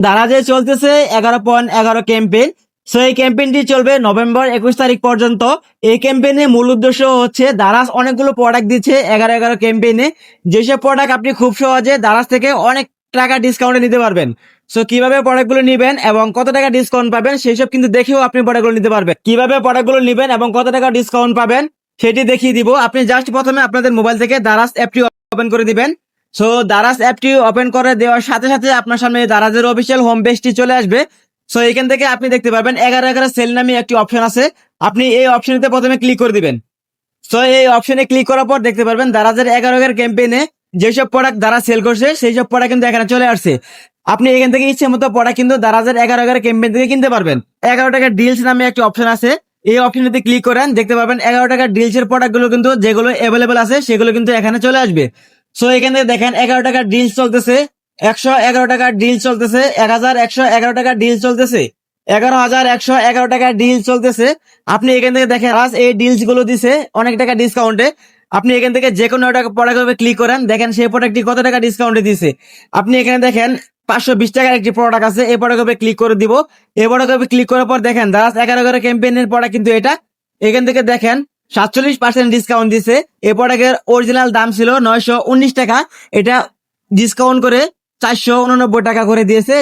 দারাজে চলতেছে এগারো পয়েন্ট এগারো ক্যাম্পেইন সো এই ক্যাম্পেইনটি চলবে নভেম্বর একুশ তারিখ পর্যন্ত। এই ক্যাম্পেইনের মূল উদ্দেশ্য হচ্ছে দারাজ অনেকগুলো প্রোডাক্ট দিচ্ছে এগারো এগারো ক্যাম্পেইনে যেসব প্রোডাক্ট আপনি খুব সহজে দারাজ থেকে অনেক টাকা ডিসকাউন্টে নিতে পারবেন। সো কীভাবে প্রোডাক্টগুলো নিবেন এবং কত টাকা ডিসকাউন্ট পাবেন সেই সব কিন্তু দেখেও আপনি প্রোডাক্টগুলো নিতে পারবেন। কীভাবে প্রোডাক্টগুলো নিবেন এবং কত টাকা ডিসকাউন্ট পাবেন, সেটি দেখিয়ে দিব। আপনি জাস্ট প্রথমে আপনাদের মোবাইল থেকে দারাজ অ্যাপটি ওপেন করে দিবেন। সো দারাজ অ্যাপটি ওপেন করে দেওয়ার সাথে সাথে আপনার সামনে দারাজের অফিসিয়াল হোম পেজটি চলে আসবে। সো এখান থেকে আপনি দেখতে পাবেন এগারো এগারো সেল নামে একটি অপশন আছে। আপনি এই অপশনটিতে প্রথমে ক্লিক করে দিবেন। সো এই অপশনে ক্লিক করার পর দেখতে পারবেন দারাজের এগারো এগারো ক্যাম্পেইনে যেসব প্রোডাক্ট দ্বারা সেল করছে সেই সব প্রোডাক্ট কিন্তু এখানে চলে আসছে। আপনি এখান থেকে ইচ্ছে মতো প্রোডাক্ট কিন্তু দারাজের এগারো এগারো ক্যাম্পেইন থেকে কিনতে পারবেন। এগারো টাকা ডিলস নামে একটি অপশন আছে। এই অপশনটিতে ক্লিক করেন, দেখতে পারবেন এগারো টাকা ডিলস এর প্রোডাক্টগুলো কিন্তু যেগুলো অ্যাভেলেবেল আছে, সেগুলো কিন্তু এখানে চলে আসবে। সো এখান দেখেন এগারো টাকার ডিলস চলতেছে। একশো এগারো টাকার ডিল চলতেছে। এক হাজার একশো এগারো টাকার ডিল চলতেছে। এগারো হাজার একশো এগারো টাকার ডিল চলতেছে। আপনি এখান থেকে দেখেন, আজ এই ডিলসগুলো দিছে অনেক টাকা ডিসকাউন্টে আপনি এখান থেকে যে কোনো একটা ক্লিক করেন, দেখেন সেই প্রোডাক্টটি কত টাকা ডিসকাউন্টে দিছে। আপনি এখানে দেখেন, পাঁচশো বিশ টাকার একটি প্রোডাক্ট আছে, এই প্রোডাক্টে ক্লিক করে দিব। এই প্রোডাক্টে ক্লিক করার পর দেখেন দারাজ এগারো এগারো ক্যাম্পেইনের প্রোডাক্ট কিন্তু এটা। এখান থেকে দেখেন সাতচল্লিশ পার্সেন্ট ডিসকাউন্ট দিছে। এই প্রোডাক্টের অরিজিনাল দাম ছিল নয়শো উনিশ টাকা। এটা ডিসকাউন্ট করে চারশো উননব্বই টাকা করে দিয়েছে।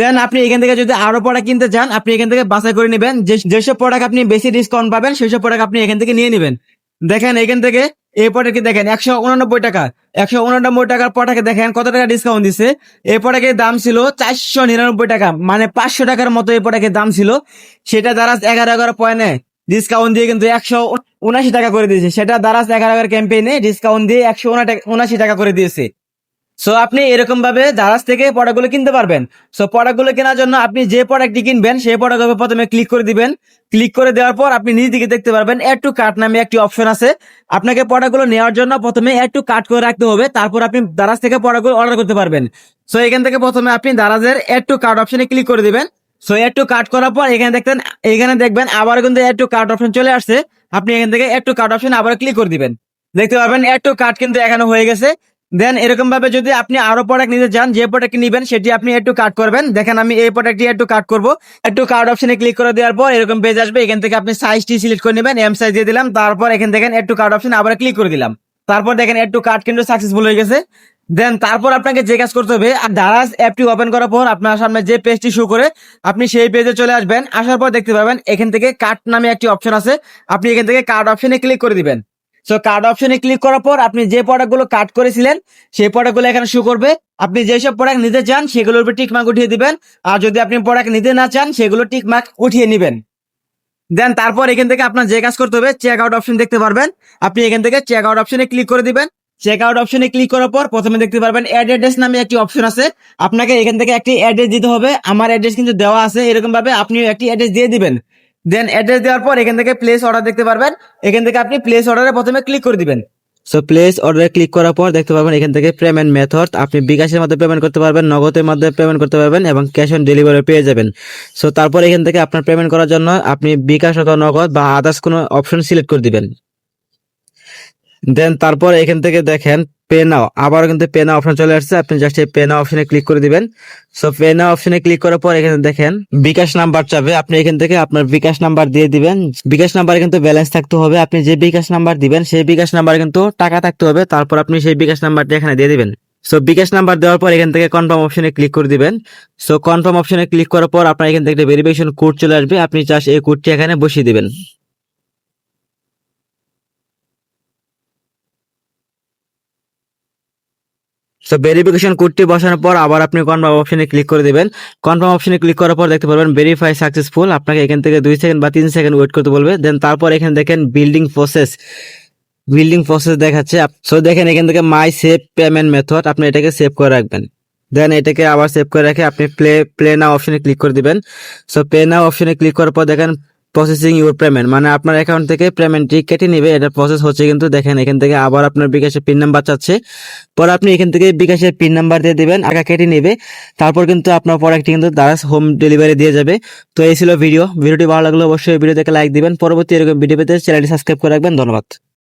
দেন আপনি এখান থেকে যদি আরও প্রোডাক্ট কিনতে চান, আপনি এখান থেকে বাছাই করে নেবেন। যেসব প্রোডাক্ট আপনি বেশি ডিসকাউন্ট পাবেন সেসব প্রোডাক্ট আপনি এখান থেকে নিয়ে নেবেন। দেখেন এখান থেকে এই প্রোডাক্ট দেখেন, একশো উননব্বই টাকা। একশো উননব্বই টাকার প্রোডাক্ট দেখেন, কত টাকা ডিসকাউন্ট দিছে? এই প্রোডাক্টের দাম ছিল চারশো নিরানব্বই টাকা। মানে পাঁচশো টাকার মতো এই প্রোডাক্টের দাম ছিল। সেটা দ্বারা এগারো এগারো পয়েন্টে ডিসকাউন্ট দিয়ে কিন্তু একশো উনাশি টাকা করে দিয়েছে। সেটা দ্বারা এগারো এগারো ক্যাম্পেইনে ডিসকাউন্ট দিয়ে একশো উনাশি টাকা করে দিয়েছে। সো আপনি এরকম ভাবে দারাজ থেকে প্রোডাক্টগুলো কিনতে পারবেন। সো প্রোডাক্টগুলো কেনার জন্য আপনি যে প্রোডাক্টটি কিনবেন, সেই প্রোডাক্ট প্রথমে ক্লিক করে দিবেন। ক্লিক করে দেওয়ার পর আপনি নিজ দিকে দেখতে পারবেন এড টু কার্ট নামে একটি অপশন আছে। আপনাকে প্রোডাক্টগুলো নেওয়ার জন্য প্রথমে এড টু কার্ট করে রাখতে হবে। তারপর আপনি দারাজ থেকে প্রোডাক্টগুলো অর্ডার করতে পারবেন। সো এখান থেকে প্রথমে আপনি দারাজের এড টু কার্ট অপশনে ক্লিক করে দিবেন। সো এড টু কার্ট করার পর এখানে দেখতেন, এখানে দেখবেন আবার কিন্তু এড টু কার্ট অপশন চলে আসছে। আপনি এখান থেকে এড টু কার্ট অপশন আবার ক্লিক করে দিবেন। দেখতে পাবেন এড টু কার্ট কিন্তু এখানে হয়ে গেছে। দেন এরকম ভাবে যদি আপনি আরও প্রোডাক্ট নিতে চান, যে প্রোডাক্ট নিবেন, সেটি আপনি একটু কাট করবেন। দেখেন, আমি এই প্রোডাক্টটি একটু কাট করব। একটু কার্ড অপশনে ক্লিক করে দেওয়ার পর এরকম পেজ আসবে। এখান থেকে আপনি সাইজটি সিলেক্ট করে নেবেন এম সাইজ দিয়ে দিলাম। তারপর এখান থেকে একটু কার্ড অপশন আবার ক্লিক করে দিলাম। তারপর দেখেন একটু কার্ড কিন্তু সাকসেসফুল হয়ে গেছে। দেন তারপর আপনাকে যে কাজ করতে হবে, আর দারাজ অ্যাপটি ওপেন করার পর আপনার সামনে যে পেজটি শো করে আপনি সেই পেজে চলে আসবেন। আসার পর দেখতে পাবেন এখান থেকে কার্ড নামে একটি অপশন আছে। আপনি এখান থেকে কার্ড অপশনে ক্লিক করে দিবেন। সো কার্ড অপশনে ক্লিক করার পর আপনি যে প্রোডাক্টগুলো কাট করেছিলেন, সেই প্রোডাক্টগুলো এখানে শো করবে। আপনি যেসব প্রোডাক্ট নিতে চান, সেগুলোর উপর টিকমার্ক উঠিয়ে দিবেন। আর যদি আপনি প্রোডাক্ট নিতে না চান, সেগুলো টিক মার্ক উঠিয়ে নেবেন। দেন তারপর এখান থেকে আপনার যে কাজ করতে হবে চেক আউট অপশন দেখতে পারবেন। আপনি এখান থেকে চেক আউট অপশনে ক্লিক করে দিবেন। চেক আউট অপশনে ক্লিক করার পর প্রথমে দেখতে পারবেন অ্যাড অ্যাড্রেস নামে একটি অপশন আছে। আপনাকে এখান থেকে একটি অ্যাড্রেস দিতে হবে। আমার অ্যাড্রেস কিন্তু দেওয়া আছে। এরকম ভাবে আপনি একটি অ্যাড্রেস দিয়ে দিবেন। দেন অ্যাড্রেস দেওয়ার পর এখান থেকে প্লেস অর্ডার দেখতে পারবেন। এখান থেকে আপনি প্লেস অর্ডারে প্রথমে ক্লিক করে দিবেন। সো প্লেস অর্ডারে ক্লিক করার পর দেখতে পারবেন এখান থেকে পেমেন্ট মেথড আপনি বিকাশের মধ্যে পেমেন্ট করতে পারবেন, নগদের মধ্যে পেমেন্ট করতে পারবেন এবং ক্যাশ অন ডেলিভারি পেয়ে যাবেন। সো তারপর এখান থেকে আপনার পেমেন্ট করার জন্য আপনি বিকাশ অথবা নগদ বা আদার্স কোনো অপশন সিলেক্ট করে দিবেন। দেন তারপর এখান থেকে দেখেন পে নাও আবার কিন্তু পে নাও অপশন চলে আসছে। আপনি জাস্ট এই পে নাও অপশনে ক্লিক করে দিবেন। সো পে নাও অপশনে ক্লিক করার পর এখানে দেখেন বিকাশ নাম্বার চাবে। আপনি এখান থেকে আপনার বিকাশ নাম্বার দিয়ে দিবেন। বিকাশ নাম্বারে কিন্তু ব্যালেন্স থাকতে হবে। আপনি যে বিকাশ নাম্বার দিবেন, সেই বিকাশ নাম্বারে কিন্তু টাকা থাকতে হবে। তারপর আপনি সেই বিকাশ নাম্বারটি এখানে দিয়ে দিবেন। সো বিকাশ নাম্বার দেওয়ার পর এখান থেকে কনফার্ম অপশনে ক্লিক করে দিবেন। সো কনফার্ম অপশনে ক্লিক করার পর আপনার এখান থেকে ভেরিফিকেশন কোড চলে আসবে। আপনি জাস্ট এই কোডটি এখানে বসিয়ে দিবেন। সো ভেরিফিকেশন কোডটি বসানোর পর আবার আপনি কনফার্ম অপশনে ক্লিক করে দেবেন। কনফার্ম অপশনে ক্লিক করার পর দেখতে পারবেন ভেরিফাই সাকসেসফুল আপনাকে এখান থেকে দুই সেকেন্ড বা তিন সেকেন্ড ওয়েট করতে বলবে। দেন তারপর এখানে দেখেন বিল্ডিং প্রসেস বিল্ডিং প্রসেস দেখাচ্ছে। সো দেখেন এখান থেকে মাই সেভ পেমেন্ট মেথড আপনি এটাকে সেভ করে রাখবেন। দেন এটাকে আবার সেভ করে রেখে আপনি প্লে প্লে নাও অপশনে ক্লিক করে দিবেন। সো পে নাও অপশনে ক্লিক করার পর দেখেন প্রসেসিং ইউর পেমেন্ট মানে আপনার অ্যাকাউন্ট থেকে পেমেন্টটি কেটে নিবে, এটা প্রসেস হচ্ছে কিন্তু দেখেন, এখান থেকে আবার আপনার বিকাশের পিন নাম্বার চাচ্ছে। পরে আপনি এখান থেকে বিকাশের পিন নাম্বার দিয়ে দেবেন, আগে কেটে নেবে, তারপর কিন্তু আপনার প্রোডাক্টটি কিন্তু দ্বারা হোম ডেলিভারি দিয়ে যাবে। তো এই ছিল ভিডিও ভিডিওটি ভালো লাগলে অবশ্যই ভিডিও থেকে লাইক দিবেন, পরবর্তী এরকম ভিডিও পেতে চ্যানেলটি সাবস্ক্রাইব করে রাখবেন, ধন্যবাদ।